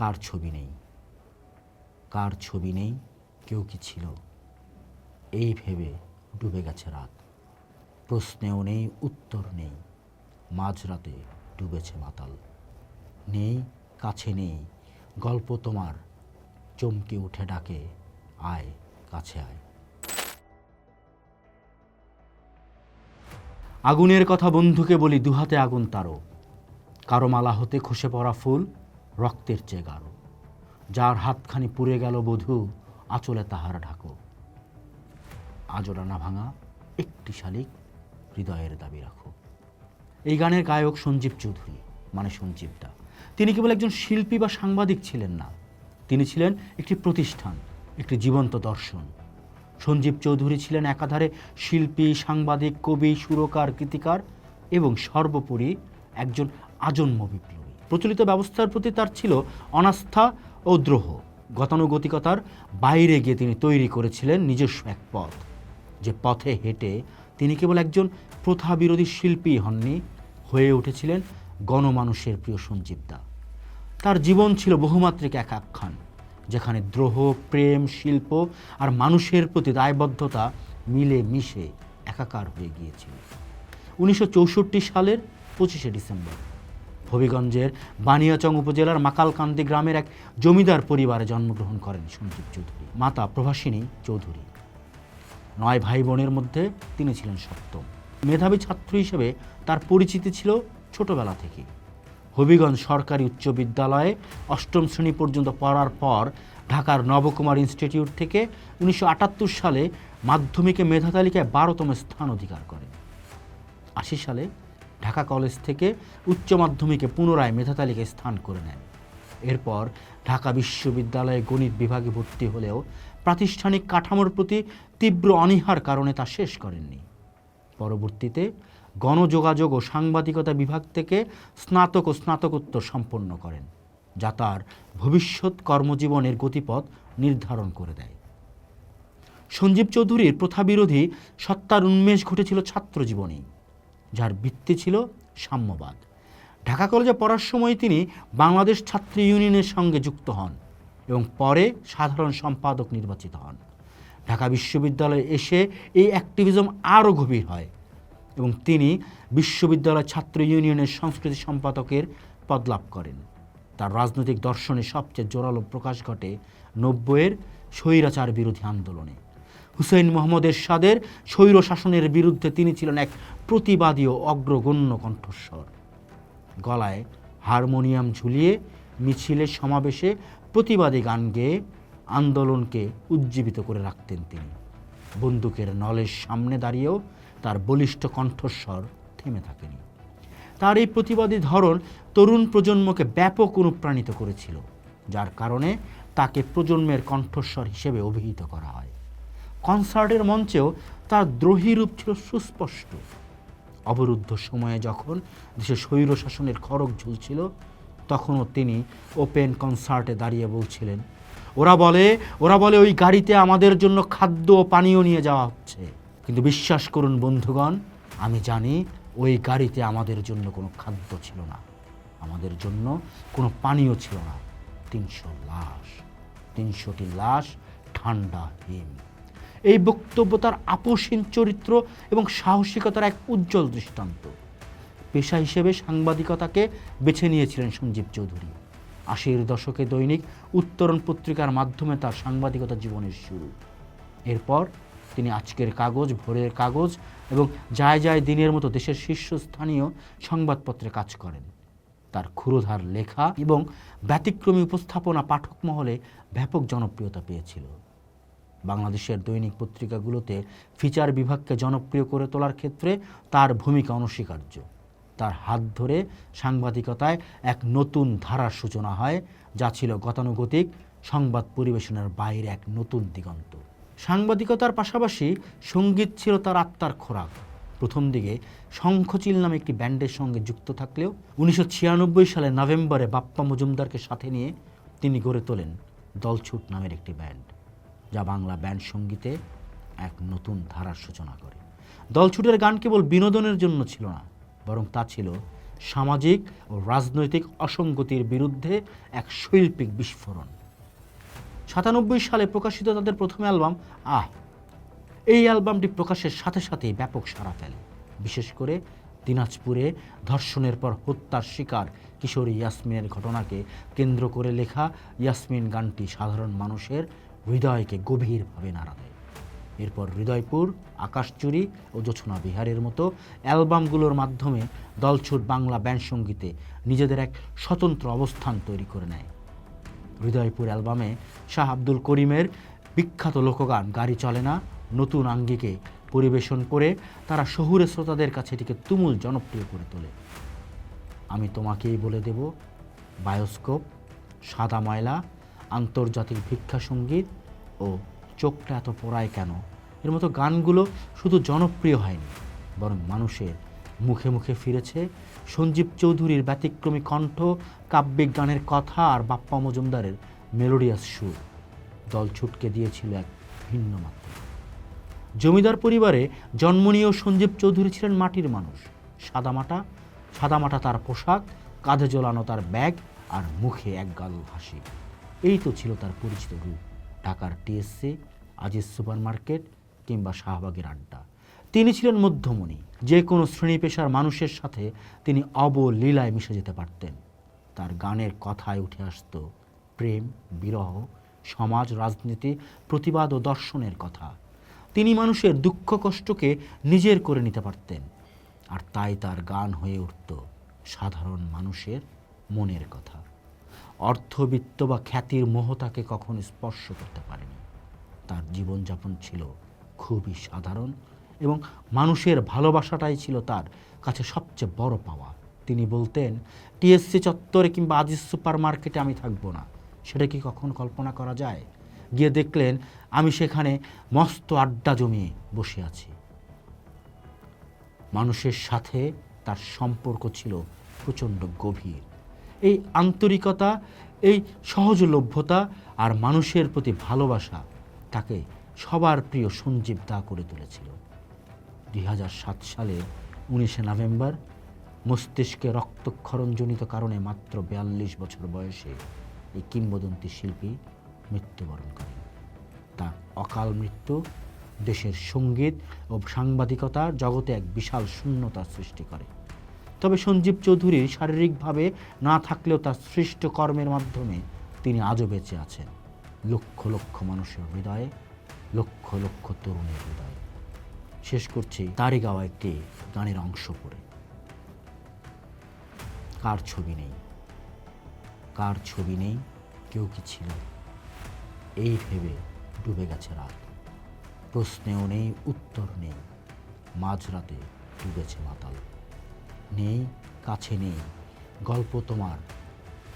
কার ছবি নেই? কার ছবি নেই? কেউ কি ছিল? এই ভেবে ডুবে গেছে রাত। প্রশ্নেও নেই, উত্তর নেই। মাঝরাতে ডুবেছে মাতাল। নেই, কাছে নেই। গল্প তোমার চমকে উঠে ডাকে, আয়, কাছে আয়। আগুনের কথা বন্ধুকে বলি, দুহাতে আগুন তারও। কারও মালা হতে খসে পড়া ফুল রক্তের চেয়ে গাঢ়। যার হাতখানি পুড়ে গেল বধূ, আঁচলে তাহার ঢাকো। আজরা না ভাঙা, একটি শালিক হৃদয়ের দাবি রাখো। এই গানের গায়ক সঞ্জীব চৌধুরী মানে সঞ্জীব দা তিনি কেবল একজন শিল্পী বা সাংবাদিক ছিলেন না। তিনি ছিলেন একটি প্রতিষ্ঠান, একটি জীবন্ত দর্শন। সঞ্জীব চৌধুরী ছিলেন একাধারে শিল্পী, সাংবাদিক, কবি, সুরকার, গীতিকার এবং সর্বোপরি একজন আজন্ম বিপ্লবী। প্রচলিত ব্যবস্থার প্রতি তার ছিল অনাস্থা ও দ্রোহ। গতানুগতিকতার বাইরে গিয়ে তিনি তৈরি করেছিলেন নিজস্ব এক পথ। যে পথে হেঁটে তিনি কেবল একজন প্রথা বিরোধী শিল্পী হননি, হয়ে উঠেছিলেন গণমানুষের প্রিয় সঞ্জীবদা। তার জীবন ছিল বহুমাত্রিক এক আখ্যান, যেখানে দ্রোহ, প্রেম, শিল্প আর মানুষের প্রতি দায়বদ্ধতা মিলে মিশে একাকার হয়ে গিয়েছিল। উনিশশো চৌষট্টি সালের পঁচিশে ডিসেম্বর। হবিগঞ্জের বানিয়াচং উপজেলার মাকালকান্দি গ্রামের এক জমিদার পরিবারে জন্মগ্রহণ করেন সঞ্জীব চৌধুরী। মাতা প্রভাসিনী চৌধুরী। নয় ভাই বোনের মধ্যে তিনি ছিলেন সপ্তম। মেধাবী ছাত্র হিসেবে তার পরিচিতি ছিল ছোটবেলা থেকে হবিগঞ্জ সরকারি উচ্চ বিদ্যালয়ে অষ্টম শ্রেণি পর্যন্ত পড়ার পর ঢাকার নবকুমার ইনস্টিটিউট থেকে উনিশশো আটাত্তর সালে মাধ্যমিকে মেধা তালিকায় বারোতম স্থান অধিকার করেন। আশি সালে ঢাকা কলেজ থেকে উচ্চ মাধ্যমিকে পুনরায় মেধা তালিকায় স্থান করে নেন। এরপর ঢাকা বিশ্ববিদ্যালয়ে গণিত বিভাগে ভর্তি হলেও প্রাতিষ্ঠানিক কাঠামোর প্রতি তীব্র অনীহার কারণে তা শেষ করেননি। পরবর্তীতে গণযোগাযোগ ও সাংবাদিকতা বিভাগ থেকে স্নাতক ও স্নাতকোত্তর সম্পন্ন করেন, যা তার ভবিষ্যৎ কর্মজীবনের গতিপথ নির্ধারণ করে দেয়। সঞ্জীব চৌধুরীর প্রথাবিরোধী সত্তার উন্মেষ ঘটেছিল ছাত্র জীবনেই যার ভিত্তি ছিল সাম্যবাদ। ঢাকা কলেজে পড়ার সময় তিনি বাংলাদেশ ছাত্র ইউনিয়নের সঙ্গে যুক্ত হন এবং পরে সাধারণ সম্পাদক নির্বাচিত হন। ঢাকা বিশ্ববিদ্যালয়ে এসে এই অ্যাক্টিভিজম আরও গভীর হয় এবং তিনি বিশ্ববিদ্যালয় ছাত্র ইউনিয়নের সংস্কৃতি সম্পাদকের পদ লাভ করেন। তার রাজনৈতিক দর্শনে সবচেয়ে জোরালো প্রকাশ ঘটে নব্বইয়ের স্বৈরাচার বিরোধী আন্দোলনে। হুসেইন মোহাম্মদ এরশাদের স্বৈর শাসনের বিরুদ্ধে তিনি ছিলেন এক প্রতিবাদী ও অগ্রগণ্য কণ্ঠস্বর। গলায় হারমোনিয়াম ঝুলিয়ে মিছিলে সমাবেশে প্রতিবাদী গান গেয়ে আন্দোলনকে উজ্জীবিত করে রাখতেন তিনি। বন্দুকের নলের সামনে দাঁড়িয়েও তার বলিষ্ঠ কণ্ঠস্বর থেমে থাকেনি। তার এই প্রতিবাদী ধরন তরুণ প্রজন্মকে ব্যাপক অনুপ্রাণিত করেছিল, যার কারণে তাকে প্রজন্মের কণ্ঠস্বর হিসেবে অভিহিত করা হয়। কনসার্টের মঞ্চেও তার দ্রোহী রূপ ছিল সুস্পষ্ট। অবরুদ্ধ সময়ে যখন দেশে স্বৈর শাসনের খড়গ ঝুলছিল, তখনও তিনি ওপেন কনসার্টে দাঁড়িয়ে বলছিলেন, ওরা বলে ওরা বলে ওই গাড়িতে আমাদের জন্য খাদ্য ও পানীয় নিয়ে যাওয়া হচ্ছে। কিন্তু বিশ্বাস করুন বন্ধুগণ, আমি জানি ওই গাড়িতে আমাদের জন্য কোনো খাদ্য ছিল না। আমাদের জন্য কোনো পানীয় ছিল না। তিনশো লাশ, তিনশোটি লাশ ঠান্ডা হিম। এই বক্তব্য তার আপোষহীন চরিত্র এবং সাহসিকতার এক উজ্জ্বল দৃষ্টান্ত। পেশা হিসেবে সাংবাদিকতাকে বেছে নিয়েছিলেন সঞ্জীব চৌধুরী। আশির দশকে দৈনিক উত্তরণ পত্রিকার মাধ্যমে তার সাংবাদিকতা জীবনের শুরু। এরপর তিনি আজকের কাগজ, ভোরের কাগজ এবং যায় যায় দিনের মতো দেশের শীর্ষস্থানীয় সংবাদপত্রে কাজ করেন। তার ক্ষুরোধার লেখা এবং ব্যতিক্রমী উপস্থাপনা পাঠক মহলে ব্যাপক জনপ্রিয়তা পেয়েছিল। বাংলাদেশের দৈনিক পত্রিকাগুলোতে ফিচার বিভাগকে জনপ্রিয় করে তোলার ক্ষেত্রে তার ভূমিকা অনস্বীকার্য। তার হাত ধরে সাংবাদিকতায় এক নতুন ধারার সূচনা হয়, যা ছিল গতানুগতিক, সংবাদ পরিবেশনের বাইরে এক নতুন দিগন্ত। সাংবাদিকতার পাশাপাশি সংগীত ছিল তার আত্মার খোরাক। প্রথম দিকে শঙ্খচিল নামে একটি ব্যান্ডের সঙ্গে যুক্ত থাকলেও উনিশশো সালের নভেম্বরে বাপ্পা মজুমদারকে সাথে নিয়ে তিনি গড়ে তোলেন দলছুট নামের একটি ব্যান্ড। যা বাংলা ব্যান্ড সঙ্গীতে এক নতুন ধারার সূচনা করে। দলছুটের গান কেবল বিনোদনের জন্য ছিল না, বরং তা ছিল সামাজিক ও রাজনৈতিক অসঙ্গতির বিরুদ্ধে এক শৈল্পিক বিস্ফোরণ। সাতানব্বই সালে প্রকাশিত তাদের প্রথম অ্যালবাম, আহ! এই অ্যালবামটি প্রকাশের সাথে সাথেই ব্যাপক সাড়া ফেলে। বিশেষ করে দিনাজপুরে ধর্ষণের পর হত্যার শিকার কিশোরী ইয়াসমিনের ঘটনাকে কেন্দ্র করে লেখা ইয়াসমিন গানটি সাধারণ মানুষের হৃদয়কে গভীরভাবে নাড়া দেয়। এরপর হৃদয়পুর, আকাশচুরি ও জোছনা বিহারের মতো অ্যালবামগুলোর মাধ্যমে দলছুট বাংলা ব্যান্ড সঙ্গীতে নিজেদের এক স্বতন্ত্র অবস্থান তৈরি করে নেয়। হৃদয়পুর অ্যালবামে শাহ আব্দুল করিমের বিখ্যাত লোকগান গাড়ি চলে না, নতুন আঙ্গিকে পরিবেশন করে তারা শহুরে শ্রোতাদের কাছে এটিকে তুমুল জনপ্রিয় করে তোলে। আমি তোমাকেই বলে দেব, বায়োস্কোপ, সাদা ময়লা আন্তর্জাতিক ভিক্ষা সংগীত ও চোখটা এত পড়ায় কেন? এর মতো গানগুলো শুধু জনপ্রিয় হয়নি, বরং মানুষের মুখে মুখে ফিরেছে। সঞ্জীব চৌধুরীর ব্যতিক্রমী কণ্ঠ, কাব্যিক গানের কথা আর বাপ্পা মজুমদারের মেলোডিয়াস সুর দল ছুটকে দিয়েছিল এক ভিন্ন মাত্রা। জমিদার পরিবারে জন্ম নিয়েও সঞ্জীব চৌধুরী ছিলেন মাটির মানুষ। সাদামাটা সাদামাটা তার পোশাক, কাঁধে ঝোলানো তার ব্যাগ আর মুখে এক গাল হাসি। এই তো ছিল তার পরিচিত রূপ। ঢাকার টিএসসি, আজিজ সুপার মার্কেট কিংবা শাহবাগের আড্ডা। তিনি ছিলেন মধ্যমণি। যে কোনো শ্রেণি পেশার মানুষের সাথে তিনি অবলীলায় মিশে যেতে পারতেন। তার গানের কথায় উঠে আসতো প্রেম, বিরহ, সমাজ, রাজনীতি, প্রতিবাদ ও দর্শনের কথা। তিনি মানুষের দুঃখ কষ্টকে নিজের করে নিতে পারতেন। আর তাই তার গান হয়ে উঠত সাধারণ মানুষের মনের কথা। অর্থবিত্ত বা খ্যাতির মোহ তাকে কখনো স্পর্শ করতে পারেনি। তার জীবনযাপন ছিল খুবই সাধারণ এবং মানুষের ভালোবাসাটাই ছিল তার কাছে সবচেয়ে বড় পাওয়া। তিনি বলতেন, টিএসসি চত্বরে কিংবা আজিজ সুপার মার্কেটে আমি থাকব না। সেটা কি কখন কল্পনা করা যায়? গিয়ে দেখলেন, আমি সেখানে মস্ত আড্ডা জমিয়ে বসে আছি। মানুষের সাথে তার সম্পর্ক ছিল প্রচণ্ড গভীর। এই আন্তরিকতা, এই সহজলভ্যতা আর মানুষের প্রতি ভালোবাসা তাকে সবার প্রিয় সঞ্জীব দা করে তুলেছিল। দুই হাজার সাত সালে উনিশে নভেম্বর মস্তিষ্কে রক্তক্ষরণজনিত কারণে মাত্র বিয়াল্লিশ বছর বয়সে এই কিংবদন্তি শিল্পী মৃত্যুবরণ করেন। তার অকাল মৃত্যু দেশের সংগীত ও সাংবাদিকতার জগতে এক বিশাল শূন্যতার সৃষ্টি করে। তবে সঞ্জীব চৌধুরী শারীরিকভাবে না থাকলেও তার সৃষ্ট কর্মের মাধ্যমে তিনি আজও বেঁচে আছেন। লক্ষ লক্ষ মানুষের হৃদয়ে, লক্ষ লক্ষ তরুণের হৃদয়ে। শেষ করছি তারই গাওয়া একটি গানের অংশ পড়ে। কার ছবি নেই? কার ছবি নেই? কেউ কি ছিল? এই ভেবে ডুবে গেছে রাত। প্রশ্নেও নেই, উত্তর নেই। মাঝরাতে ডুবেছে মাতাল। নেই, কাছে নেই। গল্প তোমার,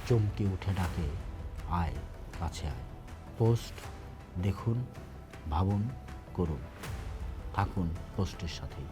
চমকে উঠে ডাকে, আয়, কাছে আয়। পোস্ট, দেখুন, ভাবুন, করুন। থাকুন পোস্টের সাথেই।